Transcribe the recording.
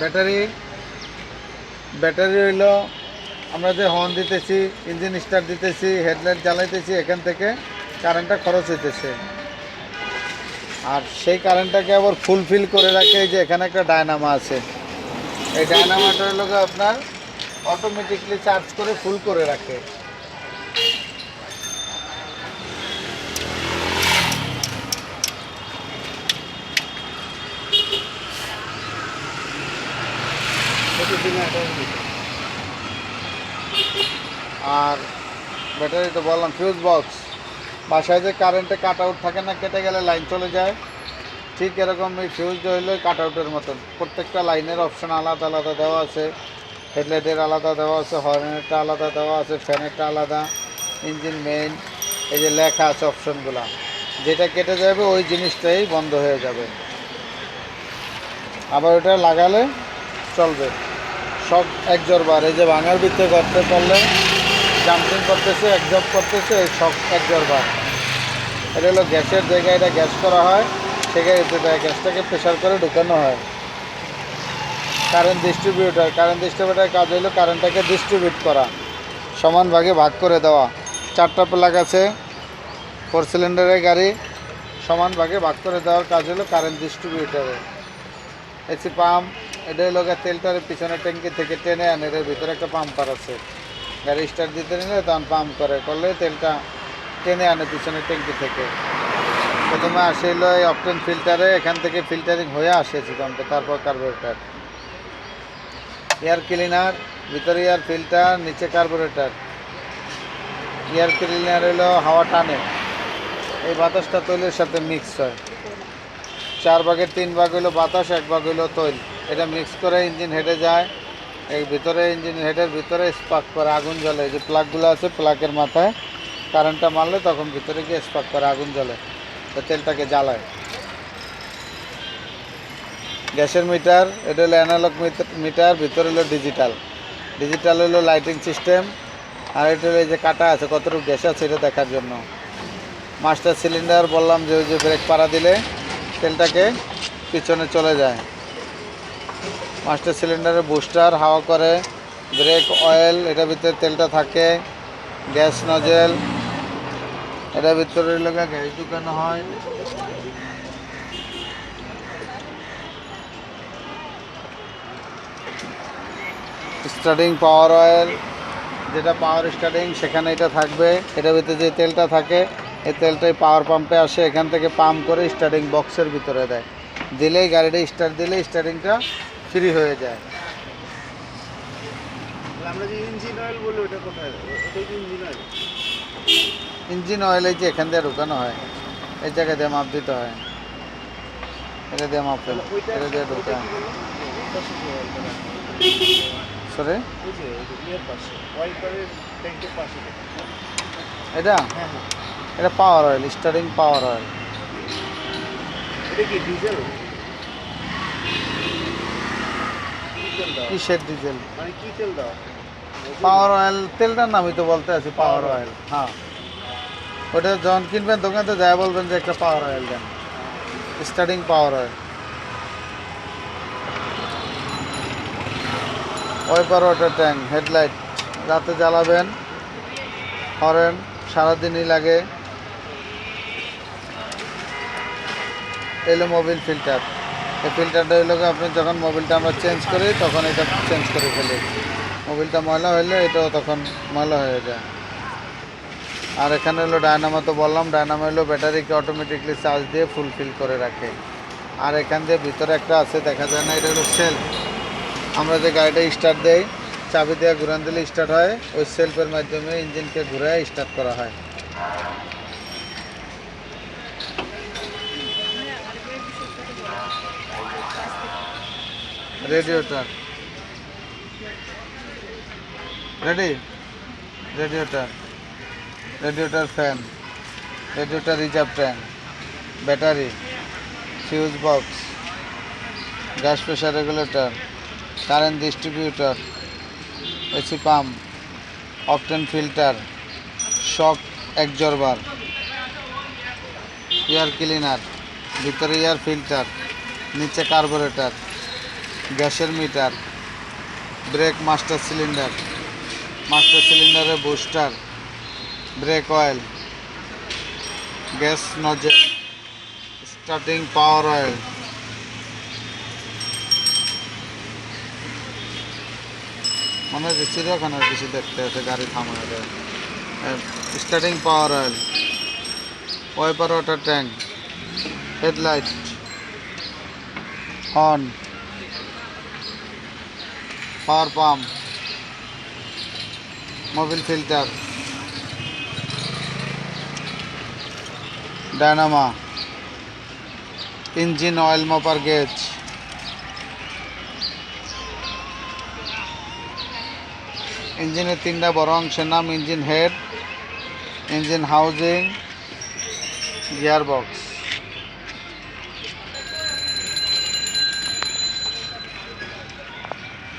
Battery battery হইল আমরা যে হর্ন দিতেছি ইঞ্জিন স্টার্ট দিতেছি হেডলাইট জ্বালাইতেছি, এখান থেকে কারেন্টটা খরচ হইতেছে। আর সেই কারেন্টটাকে আবার ফুলফিল করে রাখে যে এখানে একটা ডায়নামা আছে। এই ডায়নামাটা হলো গিয়ে আপনার অটোমেটিকলি চার্জ করে ফুল করে রাখে। আর ব্যাটারি তো বললাম ফিউজ বক্স বাসায় যে কারেন্টে কাট আউট থাকে না, কেটে গেলে লাইন চলে যায়। ঠিক এরকম এই ফিউজ হইল কাট আউটের মতন। প্রত্যেকটা লাইনের অপশান আলাদা আলাদা দেওয়া আছে। হেডলাইটের আলাদা দেওয়া আছে হর্নেরটা আলাদা দেওয়া আছে ফ্যানেরটা আলাদা। ইঞ্জিন মেইন এই যে লেখা আছে অপশনগুলো যেটা কেটে যাবে, ওই জিনিসটাই বন্ধ হয়ে যাবে। আবার ওটা লাগালে চলবে। সব এক বার এই যে ভাঙার ভিতরে করতে পারলে জাম্পিং করতেছে একজব করতেছে, এই সব এক বার এটা হলো গ্যাসের জায়গায় এটা গ্যাস করা হয় সেখানে গ্যাসটাকে প্রেশার করে ঢুকানো হয়। কারেন্ট ডিস্ট্রিবিউটার কারেন্ট ডিস্ট্রিবিউটার কাজ হলো কারেন্টটাকে ডিস্ট্রিবিউট করা, সমান ভাগে ভাগ করে দেওয়া। চারটা প্লাগ আছে ফোর সিলিন্ডারের গাড়ি, সমান ভাগে ভাগ করে দেওয়ার কাজ হলো কারেন্ট ডিস্ট্রিবিউটারের এসি পাম্প এটা হলো তেলটার পিছনে ট্যাঙ্কি থেকে টেনে আনে, এর ভিতরে একটা পাম্পার আছে। গাড়ি স্টার্ট দিতে নিলে তখন পাম্প করে, করলে তেলটা টেনে আনে পিছনে ট্যাঙ্কি থেকে। প্রথমে আসে হলো এই অপটেন ফিল্টারে এখান থেকে ফিল্টারিং হয়ে আসে পাম্পে তারপর কার্বোরেটার এয়ার ক্লিনার ভিতরে এয়ার ফিল্টার নিচে কার্বোরেটার এয়ার ক্লিনার হলো হাওয়া টানে। এই বাতাসটা তৈলের সাথে মিক্স হয়। চার ভাগের তিন ভাগ হইল বাতাস, এক ভাগ হইল তৈল। এটা মিক্স করে ইঞ্জিন হেডে যায়। এই ভিতরে ইঞ্জিন হেডের ভিতরে স্পার্ক করে আগুন জ্বলে। যে প্লাগগুলো আছে প্লাগের মাথায় কারেন্টটা মারলে তখন ভিতরে গিয়ে স্পার্ক করে আগুন জ্বলে। তো তেলটাকে জ্বালায়। গ্যাসের মিটার, এটা হলো অ্যানালগ মিটার, ভিতরে হলো ডিজিটাল ডিজিটাল হলো লাইটিং সিস্টেম আর এটা হলো এই যে কাটা আছে, কতটুকু গ্যাস আছে এটা দেখার জন্য। মাস্টার সিলিন্ডার বললাম যে ওই যে ব্রেক পাড়া দিলে। তেলটাকে পিছনে চলে যায়। মাস্টার সিলিন্ডারে বুস্টার হাওয়া করে ব্রেক অয়েল এটার ভিতরে তেলটা থাকে গ্যাস নজেল এটার ভিতরে লোক গ্যাস ঢুকানো হয়। স্টার্টিং পাওয়ার অয়েল যেটা পাওয়ার স্টার্টিং সেখানে এটা থাকবে। এটার ভিতরে যে তেলটা থাকে এই তেলটাই পাওয়ার পাম্পে আসে এখান থেকে পাম্প করে স্টার্টিং বক্সের ভিতরে দেয়। দিলেই গাড়িটা স্টার্ট দিলে স্টার্টিংটা ফ্রি হয়ে যায়। আমরা যে ইঞ্জিন অয়েল বলি ওটা কোথায়? ইঞ্জিন অয়েল ইঞ্জিন অয়েল এই যে এখান দিয়ে ঢুকানো হয় এই জায়গায় দিয়ে মাপ দিতে হয়। এটা দিয়ে মাপ ফেল এটা দিয়ে সরে পাশে। এটা? হ্যাঁ হ্যাঁ। এটা power oil starting power oil কিসের ডিজেল মানে কি তেল দাও? পাওয়ার অয়েল তেলটার নামই তো বলতে আছি পাওয়ার অয়েল হ্যাঁ। ওটা যখন কিনবেন দোকানে তো যাই বলবেন যে একটা পাওয়ার অয়েল দেন। Starting power oil wiper water tank headlight রাতে জ্বালাবেন হরেন সারাদিনই লাগে। এলো মোবিল ফিল্টার এই ফিল্টারটা গিয়ে আপনি যখন মোবিলটা আমরা চেঞ্জ করি, তখন এটা চেঞ্জ করে ফেলি। মোবিলটা ময়লা হইলে এটাও তখন ময়লা হয়ে যায়। আর এখানে হলো ডায়নামো তো বললাম, ডায়নামো হলো ব্যাটারিকে অটোমেটিকলি চার্জ দিয়ে ফুলফিল করে রাখে। আর এখান দিয়ে ভিতরে একটা আছে, দেখা যায় না, এটা হলো সেলফ আমরা যে গাড়িটা স্টার্ট দেই, চাবি দিয়ে ঘুরান দিলে স্টার্ট হয়, ওই সেলফের মাধ্যমে ইঞ্জিনকে ঘুরে স্টার্ট করা হয়। Radiator ready radiator radiator fan radiator reserve tank battery fuse box gas pressure regulator current distributor AC pump অপটেন filter shock absorber air cleaner ভিতরে এয়ার ফিল্টার নিচে কার্বোরেটর গ্যাসের meter, brake master cylinder, master সিলিন্ডারে booster, brake oil, gas nozzle starting power oil. মনে হচ্ছে চিড়িয়াখানার কিছু দেখতে আছে, গাড়ি থামানো starting power oil, wiper water tank, headlight horn power pump, Mobil filter, dynamo, engine oil মপার gauge, ইঞ্জিনের তিনটা বড় অংশের নাম engine head, engine housing gear box